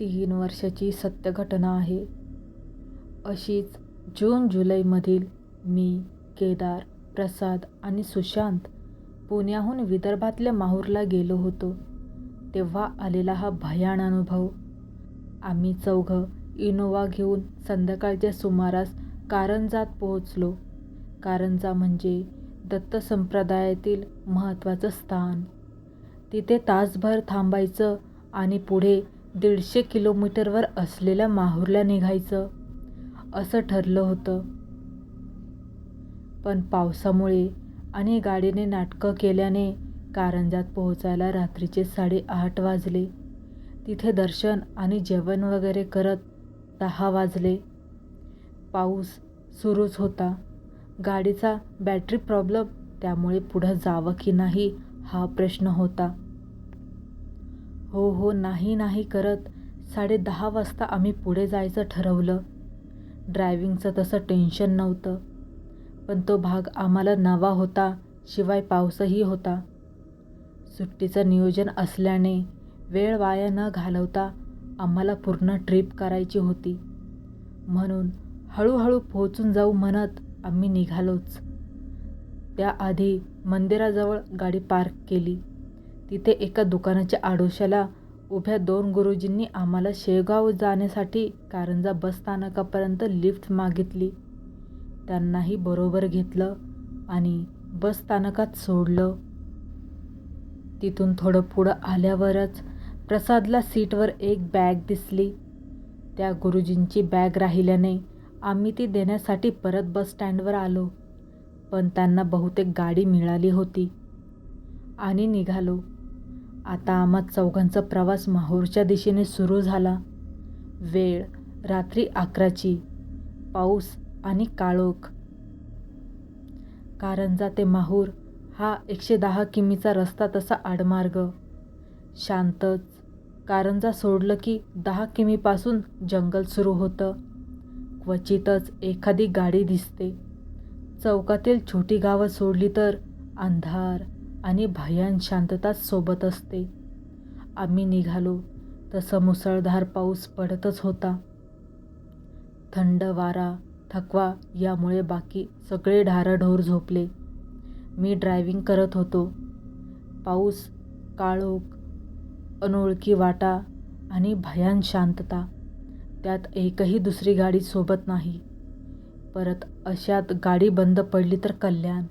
तीन वर्षाची सत्य घटना आहे. अशीच जून जुलैमधील मी केदार प्रसाद आणि सुशांत पुण्याहून विदर्भातल्या माहूरला गेलो होतो. तेव्हा आलेला हा भयान अनुभव. आम्ही चौघं इनोवा घेऊन संध्याकाळच्या सुमारास कारंजात पोहोचलो. कारंजा म्हणजे दत्त संप्रदायातील महत्त्वाचं स्थान. तिथे तासभर थांबायचं आणि पुढे दीडशे किलोमीटरवर असलेल्या माहूरला निघायचं असं ठरलं होतं. पण पावसामुळे आणि गाडीने नाटकं केल्याने कारंजात पोहोचायला रात्रीचे साडेआठ वाजले. तिथे दर्शन आणि जेवण वगैरे करत दहा वाजले. पाऊस सुरूच होता. गाडीचा बॅटरी प्रॉब्लेम त्यामुळे पुढं जावं की नाही हा प्रश्न होता. हो हो नाही नाही करत. साडे दहा वाजता आम्ही पुढे जायचं ठरवलं. ड्रायव्हिंगचं तसं टेन्शन नव्हतं. पण तो भाग आम्हाला नवा होता शिवाय पाऊसही होता. सुट्टीचं नियोजन असल्याने वेळ वाया न घालवता आम्हाला पूर्ण ट्रिप करायची होती. म्हणून हळूहळू पोहोचून जाऊ म्हणत आम्ही निघालोच. त्याआधी मंदिराजवळ गाडी पार्क केली. तिथे एका दुकानाच्या आडोशाला उभ्या दोन गुरुजींनी आम्हाला शेगाव जाण्यासाठी कारंजा बस स्थानकापर्यंत लिफ्ट मागितली. त्यांनाही बरोबर घेतलं आणि बस स्थानकात सोडलं. तिथून थोडं पुढं आल्यावरच प्रसादला सीटवर एक बॅग दिसली. त्या गुरुजींची बॅग राहिल्याने आम्ही ती देण्यासाठी परत बस स्टँडवर आलो पण त्यांना बहुतेक गाडी मिळाली होती. आणि निघालो. आता आम्हा चौघांचा प्रवास माहूरच्या दिशेने सुरू झाला. वेळ रात्री अकराची पाऊस आणि काळोख. कारंजा ते माहूर हा एकशे दहा किमीचा रस्ता तसा आडमार्ग. शांतच कारंजा सोडलं की दहा किमीपासून जंगल सुरू होतं. क्वचितच एखादी गाडी दिसते. चौकातील छोटी गावं सोडली तर अंधार आणि भयान शांतताच सोबत असते. आम्ही निघालो तसं मुसळधार पाऊस पडतच होता. थंड वारा थकवा यामुळे बाकी सगळे ढारढोर झोपले. मी ड्रायव्हिंग करत होतो. पाऊस काळोख अनोळखी वाटा आणि भयान शांतता त्यात एकही दुसरी गाडी सोबत नाही. परत अशात गाडी बंद पडली तर कल्याण.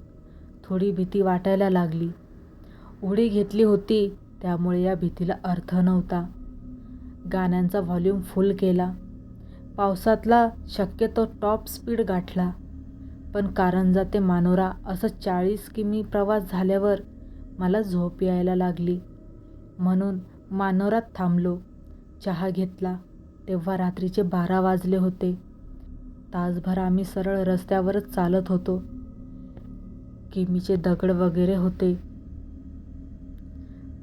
थोडी भीती वाटायला लागली. उडी घेतली होती. त्यामुळे या भीतीला अर्थ नव्हता. गाण्यांचा व्हॉल्यूम फुल केला. पावसातला शक्यतो टॉप स्पीड गाठला. पण कारंजा ते मानोरा असं चाळीस किमी प्रवास झाल्यावर मला झोप यायला लागली. म्हणून मानोरात थांबलो. चहा घेतला. तेव्हा रात्रीचे बारा वाजले होते. तासभर आम्ही सरळ रस्त्यावरच चालत होतो. किमीचे दगड वगैरे होते.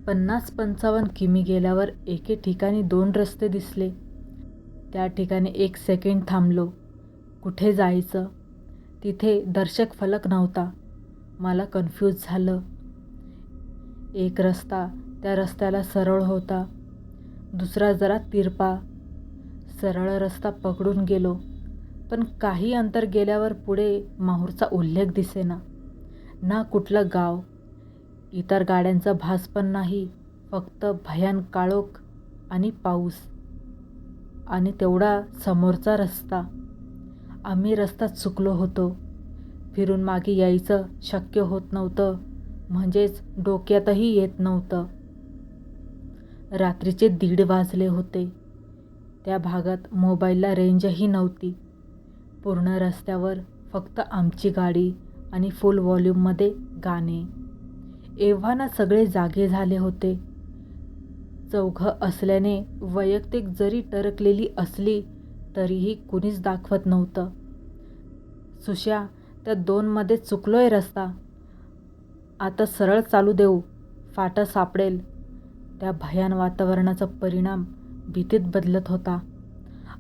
पन्नास पंचावन्न किमी गेल्यावर एके ठिकाणी दोन रस्ते दिसले. त्या ठिकाणी एक सेकंड थांबलो. कुठे जायचं? तिथे दर्शक फलक नव्हता. मला कन्फ्यूज झालं. एक रस्ता त्या रस्त्याला सरळ होता. दुसरा जरा तिरपा. सरळ रस्ता पकडून गेलो. पण काही अंतर गेल्यावर पुढे माहूरचा उल्लेख दिसेना. ना कुठलं गाव इतर गाड्यांचा भास पण नाही फक्त भयान काळोख आणि पाऊस. आणि तेवढा समोरचा रस्ता. आम्ही रस्ता चुकलो होतो. फिरून मागे यायचं शक्य होत नव्हतं म्हणजेच डोक्यातही येत नव्हतं. रात्रीचे दीड वाजले होते. त्या भागात मोबाईलला रेंजही नव्हती. पूर्ण रस्त्यावर फक्त आमची गाडी आणि फुल व्हॉल्यूममध्ये गाणे. एव्हाना सगळे जागे झाले होते. चौघं असल्याने वैयक्तिक जरी टरकलेली असली तरीही कुणीच दाखवत नव्हतं. सुश्या त्या दोनमध्ये चुकलोय रस्ता. आता सरळ चालू देऊ फाटा सापडेल. त्या भयान वातावरणाचा परिणाम भीतीत बदलत होता.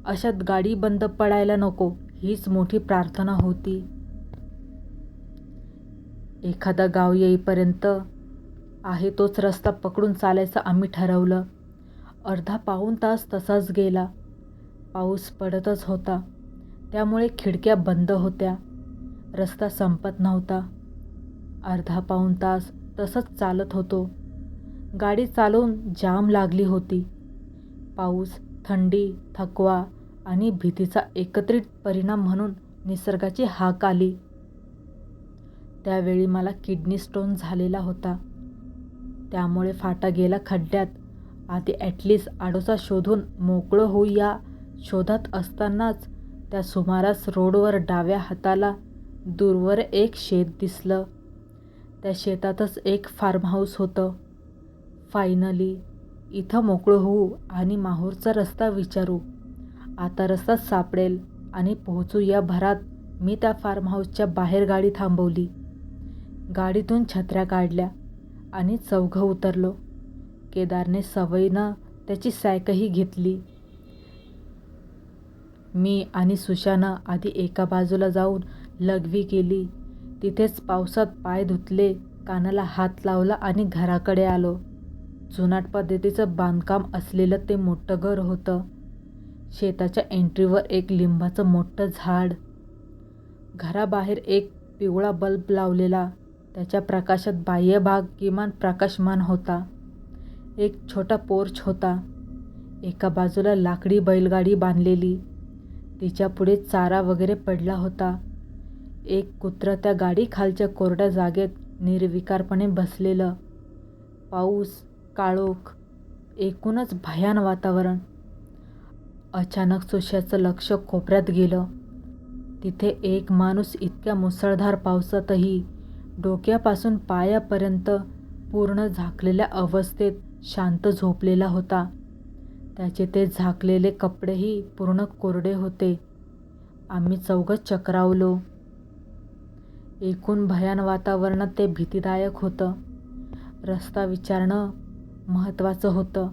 अशात गाडी बंद पडायला नको हीच मोठी प्रार्थना होती. एखादा गाव येईपर्यंत आहे तोच रस्ता पकडून चालायचं आम्ही ठरवलं. अर्धा पाऊण तास तसाच गेला. पाऊस पडतच होता. त्यामुळे खिडक्या बंद होत्या. रस्ता संपत नव्हता. अर्धा पाऊण तास तसंच चालत होतो. गाडी चालवून जाम लागली होती. पाऊस थंडी थकवा आणि भीतीचा एकत्रित परिणाम म्हणून निसर्गाची हाक आली. त्यावेळी मला किडनी स्टोन झालेला होता. त्यामुळे फाटा गेला खड्ड्यात. आधी ॲटलिस्ट आडोसा शोधून मोकळं होऊ या शोधात असतानाच त्या सुमारास रोडवर डाव्या हाताला दूरवर एक शेत दिसलं. त्या शेतातच एक फार्म हाऊस होतं. फायनली इथं मोकळं होऊ आणि माहूरचा रस्ता विचारू. आता रस्ता सापडेल आणि पोहोचू या भरात मी त्या फार्म हाऊसच्या बाहेर गाडी थांबवली. गाडीतून छत्र्या काढल्या आणि चौघं उतरलो. केदारने सवयीनं त्याची सॅकही घेतली. मी आणि सुशानं आधी एका बाजूला जाऊन लघवी केली. तिथेच पावसात पाय धुतले कानाला हात लावला आणि घराकडे आलो. जुनाट पद्धतीचं बांधकाम असलेलं ते मोठं घर होतं. शेताच्या एंट्रीवर एक लिंबाचं मोठं झाड. घराबाहेर एक पिवळा बल्ब लावलेला. त्याच्या प्रकाशात बाह्य भाग किमान प्रकाशमान होता. एक छोटा पोर्च होता. एका बाजूला लाकडी बैलगाडी बांधलेली. तिच्या पुढे चारा वगैरे पडला होता. एक कुत्र त्या गाडीखालच्या कोरड्या जागेत निर्विकारपणे बसलेलं. पाऊस काळोख एकूणच भयान वातावरण. अचानक सुशाचं लक्ष कोपऱ्यात गेलं. तिथे एक माणूस इतक्या मुसळधार पावसातही डोक्यापासून पायापर्यंत पूर्ण झाकलेल्या अवस्थेत शांत झोपलेला होता. त्याचे ते झाकलेले कपडेही पूर्ण कोरडे होते. आम्ही चौघं चक्रावलो. एकूण भयान वातावरणात ते भीतीदायक होतं. रस्ता विचारणं महत्त्वाचं होतं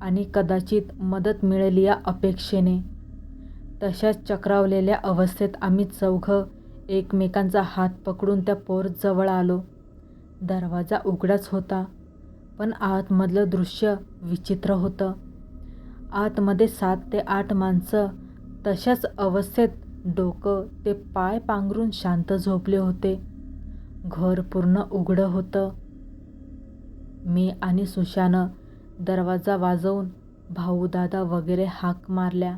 आणि कदाचित मदत मिळेल या अपेक्षेने. तशाच चक्रावलेल्या अवस्थेत आम्ही चौघं एकमेकांचा हात पकडून त्या पोरजवळ आलो. दरवाजा उघडाच होता पण आतमधलं दृश्य विचित्र होतं. आतमध्ये सात ते आठ माणसं तशाच अवस्थेत डोकं ते पाय पांघरून शांत झोपले होते. घर पूर्ण उघडं होतं. मी आणि सुशानं दरवाजा वाजवून भाऊ दादा वगैरे हाक मारल्या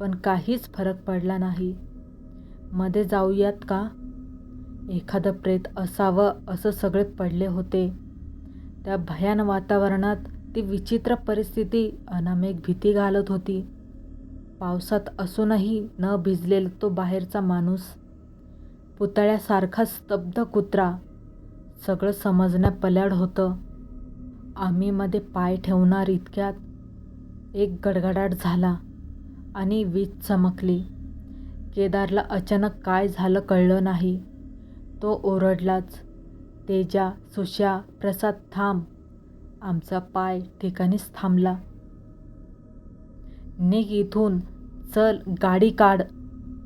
पण काहीच फरक पडला नाही. मध्ये जाऊयात का? एखादं प्रेत असावं असं सगळे पडले होते. त्या भयान वातावरणात ती विचित्र परिस्थिती अनामेक भीती घालत होती. पावसात असूनही न भिजलेला तो बाहेरचा माणूस. पुतळ्यासारखा स्तब्ध कुत्रा. सगळं समजण्या पल्याड होतं. आम्ही मध्ये पाय ठेवणार इतक्यात. एक गडगडाट झाला आणि वीज चमकली. केदारला अचानक काय झालं कळलं नाही. तो ओरडलाच तेजा सुशा प्रसाद थांब. आमचा पाय ठिकाणीच थांबला. निघ इथून. चल गाडी काढ.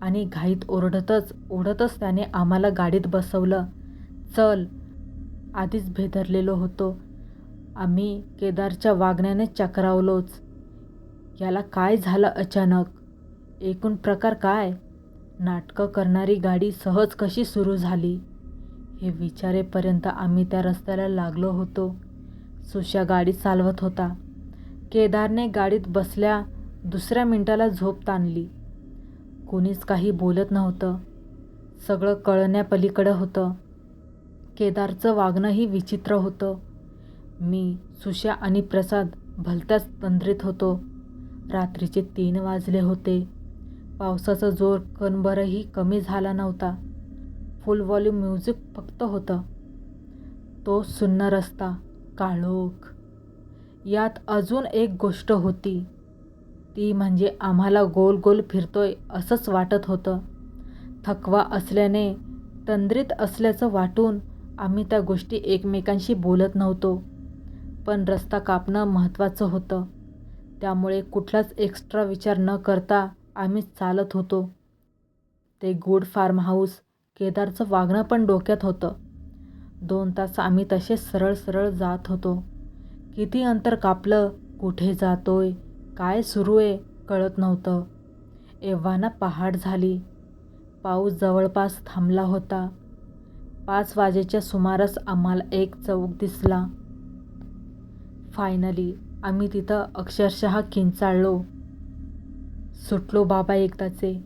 आणि घाईत ओरडतच ओढतच त्याने आम्हाला गाडीत बसवलं. चल. आधीच भेदरलेलो होतो. आम्ही केदारच्या वागण्याने चक्रावलोच. याला काय झालं अचानक? एकूण प्रकार काय? नाटकं करणारी गाडी सहज कशी सुरू झाली? हे विचारेपर्यंत आम्ही त्या रस्त्याला लागलो होतो. सुशा गाडी चालवत होता. केदारने गाडीत बसल्या दुसऱ्या मिनिटाला झोप ताणली. कोणीच काही बोलत नव्हतं. सगळं कळण्यापलीकडं होतं. केदारचं वागणंही विचित्र होतं. मी सुशा आणि प्रसाद भलत्याच तंद्रीत होतो. रात्रीचे तीन वाजले होते. पावसाचा जोर कणभरही कमी झाला नव्हता. फुल व्हॉल्यूम म्युझिक फक्त होतं. तो सुन्न रस्ता काळोख. यात अजून एक गोष्ट होती. ती म्हणजे आम्हाला गोल गोल फिरतोय असंच वाटत होतं. थकवा असल्याने तंद्रीत असल्याचं वाटून आम्ही त्या गोष्टी एकमेकांशी बोलत नव्हतो. पण रस्ता कापणं महत्त्वाचं होतं. त्यामुळे कुठलाच एक्स्ट्रा विचार न करता आम्ही चालत होतो. ते गुड फार्म हाऊस केदारचं वागणं पण डोक्यात होतं. दोन तास आम्ही तसे सरळ सरळ जात होतो. किती अंतर कापलं कुठे जातोय काय सुरू आहे कळत नव्हतं. एव्हाना पहाट झाली. पाऊस जवळपास थांबला होता. पाच वाजेच्या सुमारास आम्हाला एक चौक दिसला. फायनली आम्ही तिथं अक्षरशः किंचाळलो. सुटलो बाबा एकदाचे.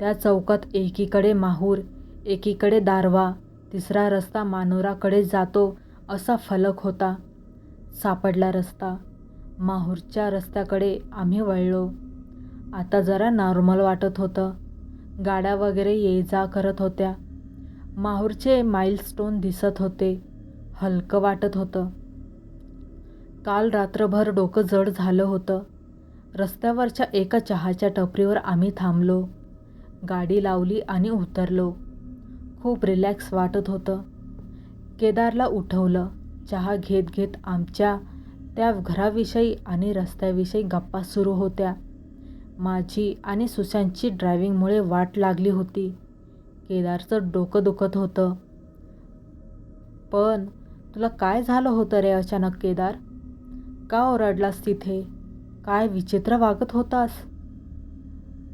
त्या चौकात एकीकडे माहूर एकीकडे दारवा तिसरा रस्ता मानोराकडे जातो असा फलक होता. सापडला रस्ता. माहूरच्या रस्त्याकडे आम्ही वळलो. आता जरा नॉर्मल वाटत होतं. गाड्या वगैरे ये जा करत होत्या. माहूरचे माइलस्टोन दिसत होते. हलकं वाटत होतं. काल रात्रभर डोकं जड झालं होतं. रस्त्यावरच्या एका चहाच्या टपरीवर आम्ही थांबलो. गाडी लावली आणि उतरलो. खूप रिलॅक्स वाटत होतं. केदारला उठवलं. चहा घेत घेत आमच्या त्या घराविषयी आणि रस्त्याविषयी गप्पा सुरू होत्या. माझी आणि सुशांतची ड्रायव्हिंगमुळे वाट लागली होती. केदारचं डोकं दुखत होतं. पण तुला काय झालं होतं रे अचानक केदार? का ओरडलास तिथे? काय विचित्र वागत होतास?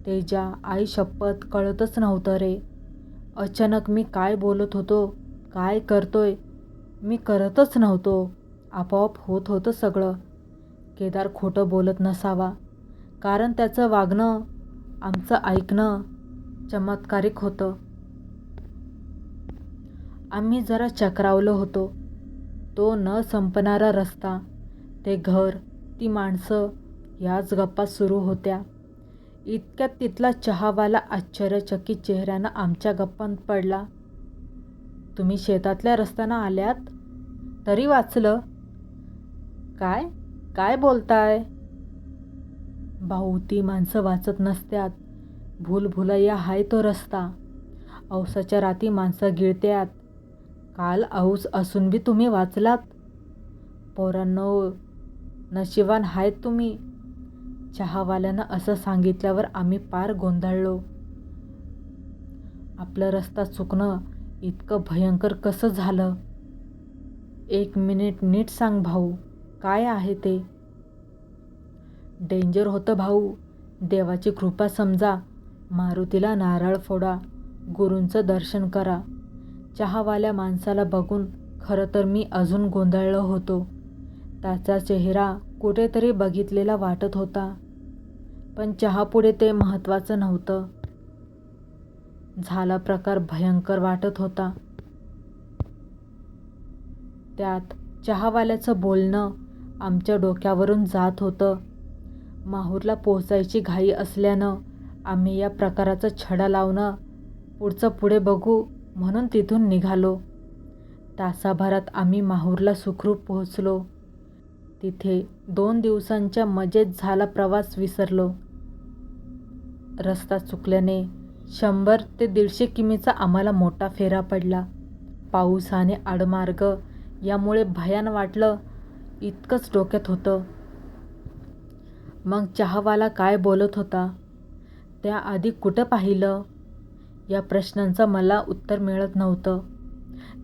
तेजा आई शपथ कळतच नव्हतं रे. अचानक मी काय बोलत होतो? काय करतोय? मी करतच नव्हतो. आपोआप होत होतं सगळं. केदार खोटं बोलत नसावा. कारण त्याचं वागणं आमचं ऐकणं चमत्कारिक होतं. आम्ही जरा चक्रावलो होतो. तो न संपणारा रस्ता ते घर ती माणसं ह्याच गप्पा सुरू होत्या. इतक्यात तिथला चहावाला आश्चर्यचकित चेहऱ्यानं आमच्या गप्पांत पडला. तुम्ही शेतातल्या रस्त्यानं आल्यात? तरी वाचलं. काय? काय बोलताय? भाऊ ती माणसं वाचत नसत्यात. भूलभुलैया हाय तो रस्ता. औसाच्या राती माणसं गिळत्यात. काल औस असून बी तुम्ही वाचलात. पोरांनो नशिबान आहेत तुम्ही. चहावाल्यानं असं सांगितल्यावर आम्ही पार गोंधळलो. आपलं रस्ता चुकणं इतकं भयंकर कसं झालं? एक मिनिट नीट सांग भाऊ काय आहे ते? डेंजर होतं भाऊ देवाची कृपा समजा मारुतीला नारळ फोडा गुरूंचं दर्शन करा. चहावाल्या माणसाला बघून खरं तर मी अजून गोंधळलो होतो. त्याचा चेहरा कुठेतरी बघितलेला वाटत होता. पण चहापुढे ते महत्त्वाचं नव्हतं. झाला प्रकार भयंकर वाटत होता. त्यात चहावाल्याचं बोलणं आमच्या डोक्यावरून जात होतं. माहूरला पोचायची घाई असल्यानं आम्ही या प्रकाराचा छडा लावणं पुढचं पुढे बघू म्हणून तिथून निघालो. तासाभरात आम्ही माहूरला सुखरूप पोहोचलो. तिथे दोन दिवसांच्या मजेत झाला प्रवास विसरलो. रस्ता चुकल्याने शंभर ते दीडशे किमीचा आम्हाला मोठा फेरा पडला. पाऊसाने आडमार्ग यामुळे भयान वाटलं इतकंच डोक्यात होतं. मग चहावाला काय बोलत होता? त्याआधी कुठं पाहिलं? या प्रश्नांचं मला उत्तर मिळत नव्हतं.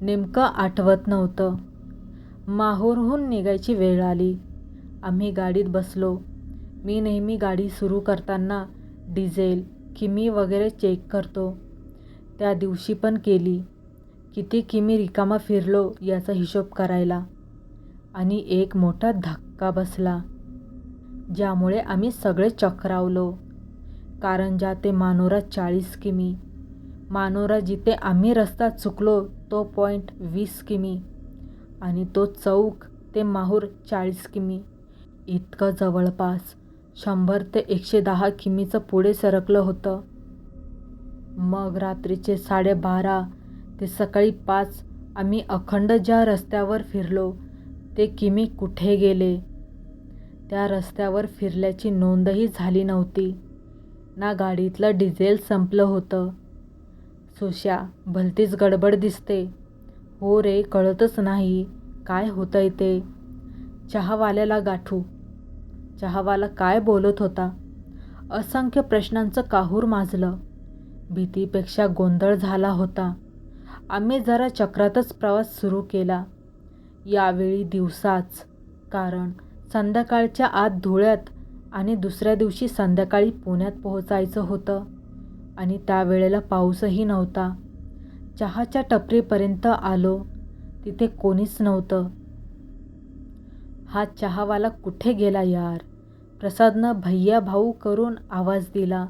नेमकं आठवत नव्हतं. माहूरहून निघायची वेळ आली. आम्ही गाडीत बसलो. मी नेहमी गाडी सुरू करताना डिझेल किमी वगैरे चेक करतो. त्या दिवशी पण केली. किती किमी रिकामा फिरलो याचा हिशोब करायला. आणि एक मोठा धक्का बसला ज्यामुळे आम्ही सगळे चक्रावलो. कारंजा ते मानोरा चाळीस किमी मानोरा जिथे आम्ही रस्ता चुकलो तो पॉईंट वीस किमी आणि तो चौक ते माहूर चाळीस किमी. इतकं जवळपास. शंभर ते एकशे दहा किमीचं पुढे सरकलं होतं. मग रात्रीचे साडेबारा ते सकाळी पाच आम्ही अखंड ज्या रस्त्यावर फिरलो ते किमी कुठे गेले? त्या रस्त्यावर फिरल्याची नोंदही झाली नव्हती. ना गाडीतलं डिझेल संपलं होतं. सुश्या भलतीच गडबड दिसते. हो रे कळतच नाही. काय होतंय ते? चहावाल्याला गाठू. चहावाला काय बोलत होता? असंख्य प्रश्नांचं काहूर माजलं. भीतीपेक्षा गोंधळ झाला होता. आम्ही जरा चक्रातच प्रवास सुरू केला. यावेळी दिवसाच कारण संध्याकाळच्या आत धुळ्यात आणि दुसऱ्या दिवशी संध्याकाळी पुण्यात पोहोचायचं होतं आणि त्यावेळेला पाऊसही नव्हता. चहाच्या टपरीपर्यंत आलो. तिथे कोणीच नव्हतं. हा चहावाला कुठे गेला यार? प्रसादनं भैया भाऊ करून आवाज दिला.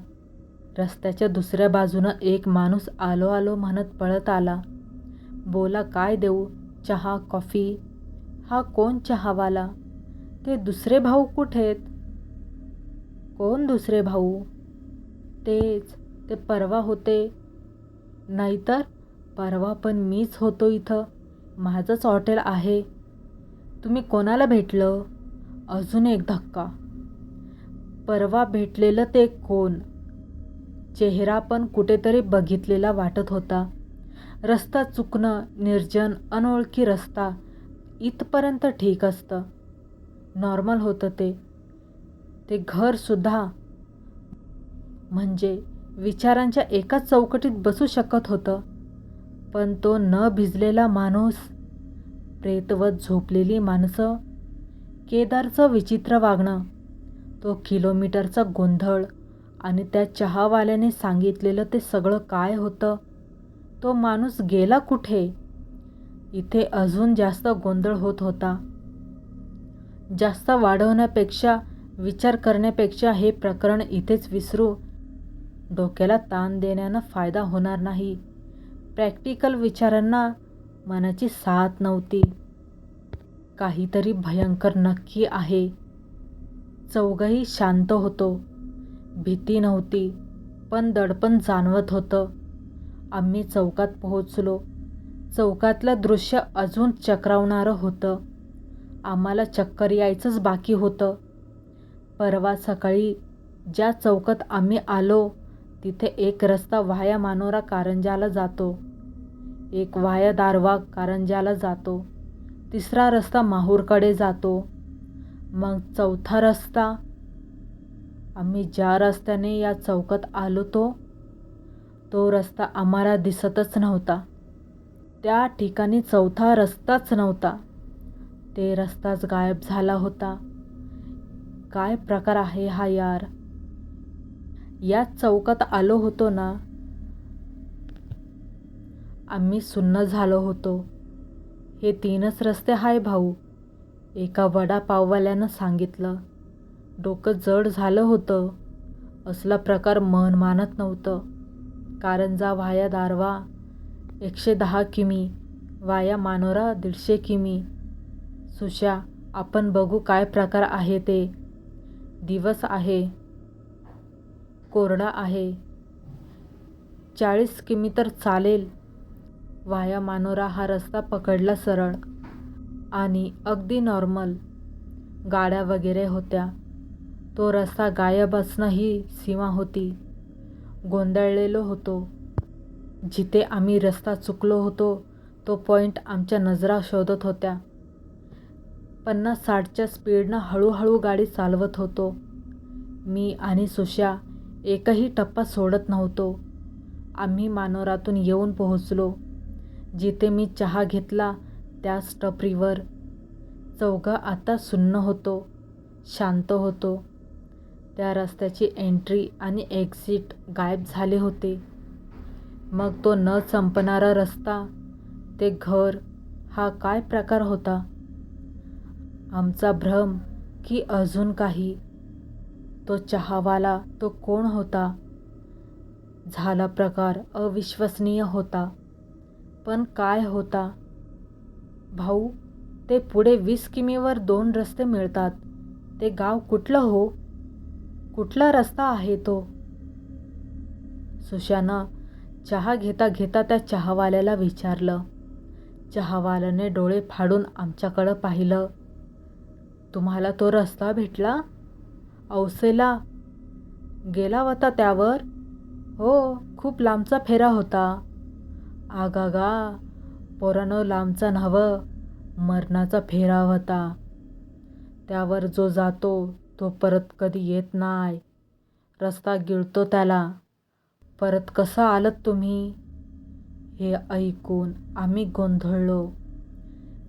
रस्त्याच्या दुसऱ्या बाजूनं एक माणूस आलो आलो म्हणत पळत आला. बोला काय देऊ? चहा कॉफी? हा कोण चहावाला? ते दुसरे भाऊ कुठेत? कोण दुसरे भाऊ? तेच ते परवा होते. नाहीतर परवा पण मीच होतो इथं. माझंच हॉटेल आहे. तुम्ही कोणाला भेटलं? अजून एक धक्का. परवा भेटलेलं ते कोण? चेहरा पण कुठेतरी बघितलेला वाटत होता. रस्ता चुकणं निर्जन अनोळखी रस्ता इथपर्यंत ठीक असतं. नॉर्मल होतं ते. ते घरसुद्धा म्हणजे विचारांच्या एकाच चौकटीत बसू शकत होतं. पण तो न भिजलेला माणूस प्रेतवत झोपलेली माणसं केदारचं विचित्र वागणं तो किलोमीटरचा गोंधळ आणि त्या चहावाल्याने सांगितलेलं ते सगळं काय होतं? तो माणूस गेला कुठे? इथे अजून जास्त गोंधळ होत होता. जास्त वाढवण्यापेक्षा विचार करण्यापेक्षा हे प्रकरण इथेच विसरू डोक्याला ताण देण्यानं फायदा होणार नाही. प्रॅक्टिकल विचारांना मनाची साथ नव्हती. काहीतरी भयंकर नक्की आहे. चौघही शांत होतो. भीती नव्हती पण दडपण जाणवत होतं. आम्ही चौकात पोहोचलो. चौकातलं दृश्य अजून चक्रावणारं होतं. आम्हाला चक्कर यायचंच बाकी होतं. परवा सकाळी ज्या चौकात आम्ही आलो तिथे एक रस्ता वाया मानोरा कारंजाला जातो. एक वाया दारवा कारंजाला जातो. तिसरा रस्ता माहूरकडे जातो. मग चौथा रस्ता आम्ही ज्या रस्त्याने या चौकात आलो तो तो रस्ता आम्हाला दिसतच नव्हता. त्या ठिकाणी चौथा रस्ताच नव्हता. ते रस्ताच गायब झाला होता. काय प्रकार आहे हा यार? या चौकात आलो होतो ना आम्ही सुन्न झालो होतो. हे तीनच रस्ते हाय भाऊ एका वडापाववाल्यानं सांगितलं. डोकं जड झालं होतं. असला प्रकार मन मानत नव्हतं. कारंजा वाया दारवा एकशे दहा किमी. वाया मानोरा दीडशे किमी. सुशा आपण बघू काय प्रकार आहे ते. दिवस आहे. कोरडा आहे. चाळीस किमी तर चालेल. वाया मानोरा हा रस्ता पकडला सरळ आणि अगदी नॉर्मल गाड्या वगैरे होत्या. तो रस्ता गायब असणं ही सीमा होती. गोंधळलेलो होतो. जिथे आम्ही रस्ता चुकलो होतो तो पॉईंट आमच्या नजरा शोधत होत्या. पन्नास साठच्या स्पीडनं हळूहळू गाडी चालवत होतो. मी आणि सुशा एकही टप्पा सोडत नव्हतो. आम्ही मानोरातून येऊन पोहोचलो. जिथे मी चहा घेतला त्याच टपरीवर. चौघा आता सुन्न होतो शांत होतो. त्या रस्त्याची एंट्री आणि एक्झिट गायब झाले होते. मग तो न संपणारा रस्ता ते घर हा काय प्रकार होता? आमचा भ्रम की अजून काही? तो चहावाला तो कोण होता? झाला प्रकार अविश्वसनीय होता. पण काय होता? भाऊ ते पुढे वीस किमीवर दोन रस्ते मिळतात. ते गाव कुठलं हो? कुठला रस्ता आहे तो? सुशानं चहा घेता घेता त्या चहावाल्याला विचारलं. चहावाल्याने डोळे फाडून आमच्याकडं पाहिलं. तुम्हाला तो रस्ता भेटला? औसेला. गेला होता त्यावर? हो खूप लांबचा फेरा होता. आगागा पोरानं लांबचा न्हावं मरणाचा फेरा होता त्यावर जो जातो तो परत कधी येत नाही रस्ता गिळतो त्याला. परत कसं आलत तुम्ही? हे ऐकून आम्ही गोंधळलो.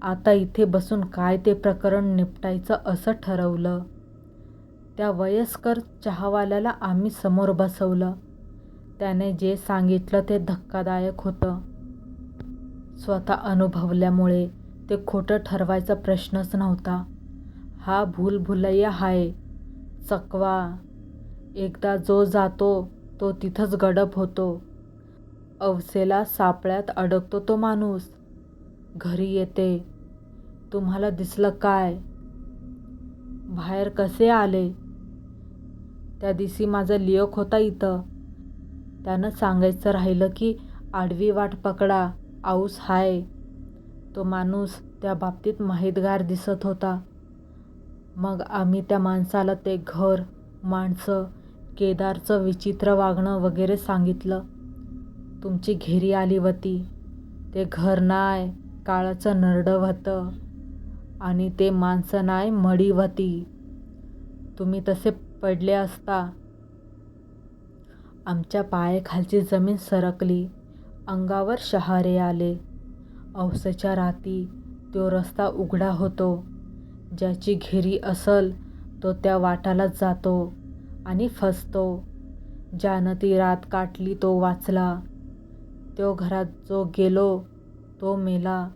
आता इथे बसून काय ते प्रकरण निपटायचं असं ठरवलं. त्या वयस्कर चहावाल्याला आम्ही समोर बसवलं. त्याने जे सांगितलं ते धक्कादायक होतं. स्वतः अनुभवल्यामुळे ते खोटं ठरवायचा प्रश्नच नव्हता. हा भूलभुलैया हाय. चकवा. एकदा जो जातो तो तिथंच गडप होतो. अवसेला सापळ्यात अडकतो तो माणूस. घरी येते. तुम्हाला दिसलं काय? बाहेर कसे आले? त्या दिवशी माझा लिओक होता इथं. त्यानं सांगायचं राहिलं की आडवी वाट पकडा आऊस हाय. तो माणूस त्या बाबतीत माहितगार दिसत होता. मग आम्ही त्या माणसाला ते घर माणसं केदारचं विचित्र वागणं वगैरे सांगितलं. तुमची घेरी आली होती ते घर नाय काळाचं नरडं होतं आणि ते माणसं नाय मडी होती तुम्ही तसे पडले असता. आमच्या पायाखालची जमीन सरकली. अंगावर शहारे आले. औसेच्या राती तो रस्ता उघडा होतो. ज्याची घेरी असल तो त्या वाटालाच जातो आणि फसतो. ज्यानं ती रात काटली तो वाचला. तो घरात जो गेलो तो मेला.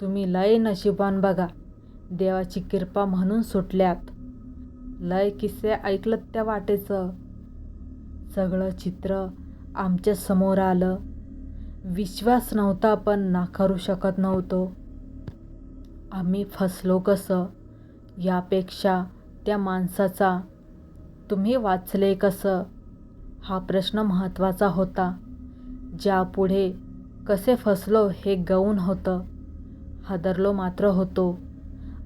तुम्ही लय नशिबान बघा देवाची कृपा म्हणून सुटल्यात. लय किस्से ऐकलं त्या वाटेचं. सगळं चित्र आमच्यासमोर आलं. विश्वास नव्हता पण नाकारू शकत नव्हतो. आम्ही फसलो कसं? यापेक्षा त्या माणसाचा तुम्ही वाचले कसं? हा प्रश्न महत्त्वाचा होता. ज्यापुढे कसे फसलो हे गौण होतं. हादरलो मात्र होतो.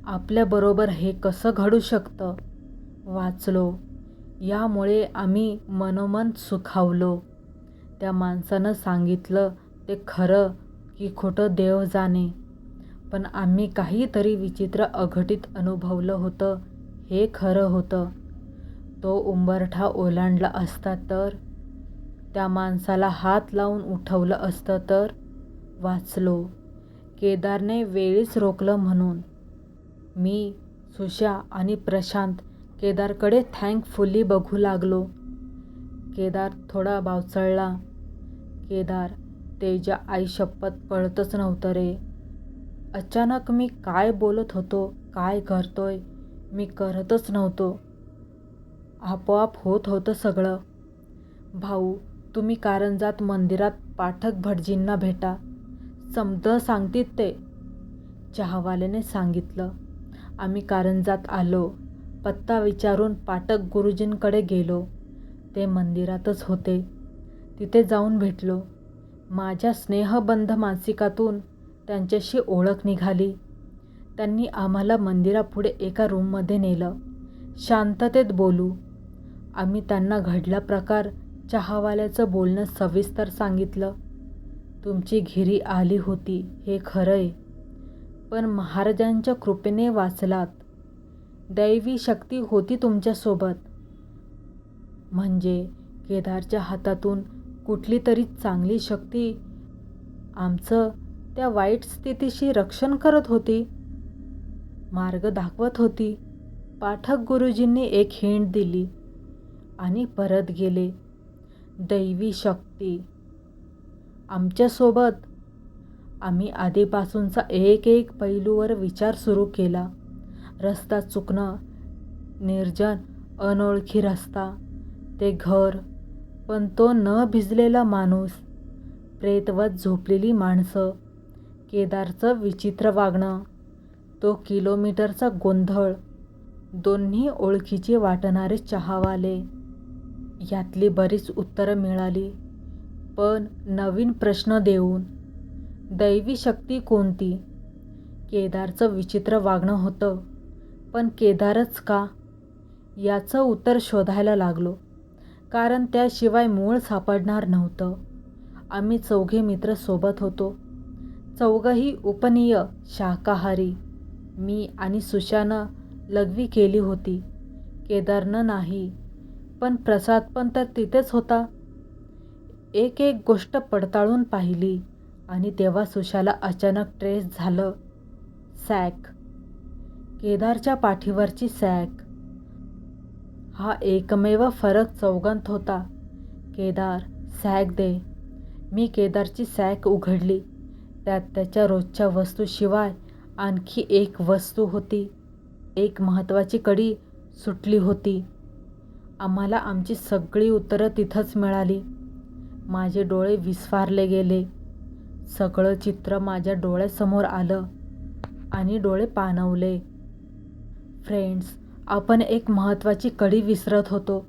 आपल्याबरोबर हे कसं घडू शकतं? वाचलो. यामुळे आम्ही मनोमन सुखावलो. त्या माणसानं सांगितलं ते खरं की खोटं देव जाणे. पण आम्ही काहीतरी विचित्र अघटित अनुभवलं होतं. हे खरं होतं. तो उंबरठा ओलांडला असता तर त्या माणसाला हात लावून उठवलं असतं तर वाचलो. केदारने वेळीच रोखलं म्हणून. मी सुशा आणि प्रशांत केदारकडे थँकफुली बघू लागलो. केदार थोडा बावचळला केदार तेजा आई शपथ पळतच नव्हतं रे. अचानक मी काय बोलत होतो काय करतोय मी करतच नव्हतो. आपोआप होत होतं सगळं. भाऊ तुम्ही कारंजात मंदिरात पाठक भटजींना भेटा. समज सांगतीत ते. चहावाल्याने सांगितलं. आम्ही कारंजात आलो. पत्ता विचारून पाठक गुरुजींकडे गेलो. ते मंदिरातच होते. तिथे जाऊन भेटलो. माझ्या स्नेहबंध मासिकातून त्यांच्याशी ओळख निघाली. त्यांनी आम्हाला मंदिरापुढे एका रूममध्ये नेलं. शांततेत बोलू. आम्ही त्यांना घडला प्रकार चहावाल्याचं बोलणं सविस्तर सांगितलं. तुमची घिरी आली होती हे खरंय. पण महाराजांच्या कृपेने वाचलात. दैवी शक्ती होती तुमच्यासोबत. म्हणजे केदारच्या हातातून कुठली तरी चांगली शक्ती आमचं त्या वाईट स्थितीशी रक्षण करत होती. मार्ग दाखवत होती. पाठक गुरुजींनी एक हिंड दिली आणि परत गेले. दैवी शक्ती. आमच्यासोबत आम्ही आधीपासूनचा एक एक पैलूवर विचार सुरू केला. रस्ता चुकणं निर्जन अनोळखी रस्ता ते घर. पण तो न भिजलेला माणूस प्रेतवत झोपलेली माणसं केदारचं विचित्र वागणं तो किलोमीटरचा गोंधळ दोन्ही ओळखीचे वाटणारे चहावाले. यातली बरीच उत्तरं मिळाली. पण नवीन प्रश्न देऊन दैवी शक्ती कोणती? केदारचं विचित्र वागणं होतं. पण केदारच का? याचं उत्तर शोधायला लागलो. कारण त्याशिवाय मूळ सापडणार नव्हतं. आम्ही चौघे मित्र सोबत होतो. चौघही उपनीय शाकाहारी. मी आणि सुशानं लघवी केली होती. केदारनं नाही. पण प्रसाद पण तर तिथेच होता. एक एक गोष्ट पडताळून पाहिली आणि तेव्हा सुशाला अचानक ट्रेस झालं. सॅक! केदारच्या पाठीवरची सॅक. हा एकमेव फरक चौगंत होता. केदार सॅक दे. मी केदारची सॅक उघडली. त्यात त्याच्या रोजच्या वस्तूशिवाय आणखी एक वस्तू होती. एक महत्त्वाची कडी सुटली होती. आम्हाला आमची सगळी उत्तरं तिथंच मिळाली. माझे डोळे विस्फारले गेले. सगळं चित्र माझ्या डोळ्यासमोर आलं आणि डोळे पाणवले फ्रेंड्स आपण एक महत्त्वाची कडी विसरत होतो.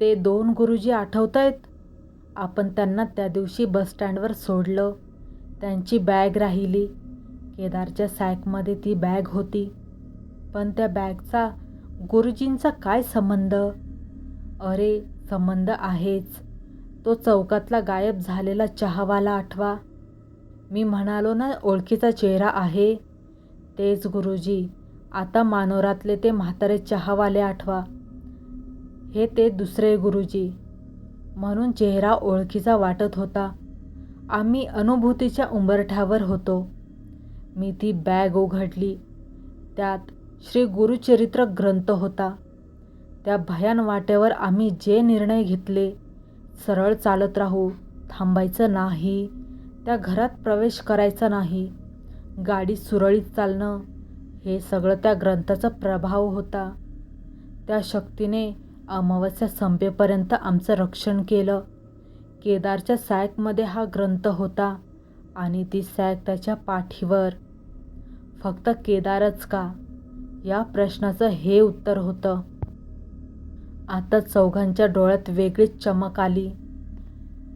ते दोन गुरुजी आठवत आहेत आपण त्यांना त्या दिवशी बसस्टँडवर सोडलं. त्यांची बॅग राहिली. केदारच्या सॅकमध्ये ती बॅग होती. पण त्या बॅगचा गुरुजींचा काय संबंध? अरे संबंध आहेच. तो चौकातला गायब झालेला चहावाला आठवा. मी म्हणालो ना ओळखीचा चेहरा आहे. तेच गुरुजी आता मानोरातले ते म्हातारे चहावाले आठवा. हे ते दुसरे गुरुजी. म्हणून चेहरा ओळखीचा वाटत होता. आम्ही अनुभूतीच्या उंबरठ्यावर होतो. मी ती बॅग उघडली. त्यात श्री गुरुचरित्र ग्रंथ होता. त्या भयान वाटेवर आम्ही जे निर्णय घेतले सरळ चालत राहू थांबायचं नाही त्या घरात प्रवेश करायचा नाही गाडी सुरळीत चालणं हे सगळं त्या ग्रंथाचा प्रभाव होता. त्या शक्तीने अमावस्या संपेपर्यंत आमचं रक्षण केलं. केदारच्या सॅकमध्ये हा ग्रंथ होता आणि ती सॅक त्याच्या पाठीवर. फक्त केदारच का? या प्रश्नाचं हे उत्तर होतं. आता चौघांच्या डोळ्यात वेगळीच चमक आली.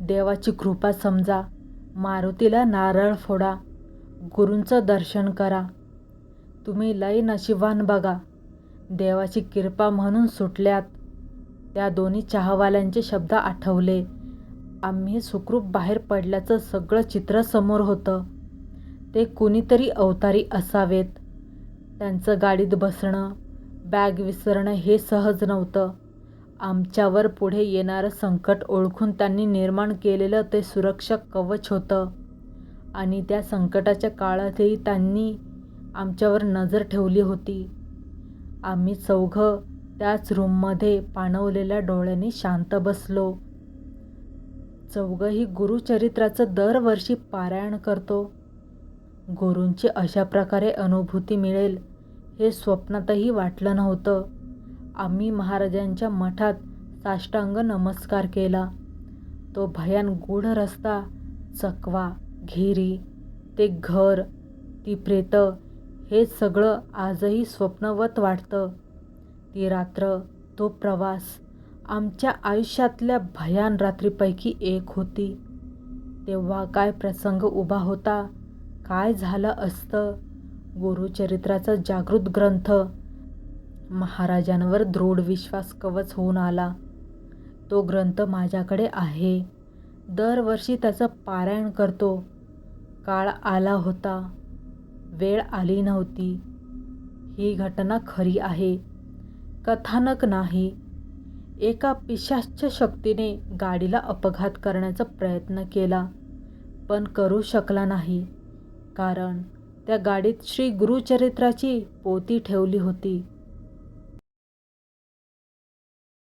देवाची कृपा समजा मारुतीला नारळ फोडा गुरूंचं दर्शन करा. तुम्ही लय नशिबान बघा. देवाची कृपा म्हणून सुटल्यात. त्या दोन्ही चहावाल्यांचे शब्द आठवले. आम्ही सुखरूप बाहेर पडल्याचं सगळं चित्र समोर होतं. ते कुणीतरी अवतारी असावेत. त्यांचं गाडीत बसणं बॅग विसरणं हे सहज नव्हतं. आमच्यावर पुढे येणारं संकट ओळखून त्यांनी निर्माण केलेलं ते सुरक्षा कवच होतं. आणि त्या संकटाच्या काळातही त्यांनी आमच्यावर नजर ठेवली होती. आम्ही चौघं त्याच रूममध्ये पाणवलेल्या डोळ्यांनी शांत बसलो. चौघंही गुरुचरित्राचं दरवर्षी पारायण करतो. गुरूंची अशा प्रकारे अनुभूती मिळेल हे स्वप्नातही वाटलं नव्हतं. आम्ही महाराजांच्या मठात साष्टांग नमस्कार केला. तो भयान गूढ रस्ता चकवा घेरी ते घर ती प्रेतं हे सगळं आजही स्वप्नवत वाटतं. ती रात्र तो प्रवास आमच्या आयुष्यातल्या भयान रात्रीपैकी एक होती. तेव्हा काय प्रसंग उभा होता काय झालं असतं गुरुचरित्राचा जागृत ग्रंथ महाराजांवर दृढ विश्वास कवच होऊन आला. तो ग्रंथ माझ्याकडे आहे. दरवर्षी त्याचं पारायण करतो. काळ आला होता. वेळ आली नव्हती. ही घटना खरी आहे. कथानक नाही. एका पिशाच्य शक्तीने गाडीला अपघात करण्याचा प्रयत्न केला पण करू शकला नाही कारण त्या गाडीत श्री गुरुचरित्राची पोती ठेवली होती.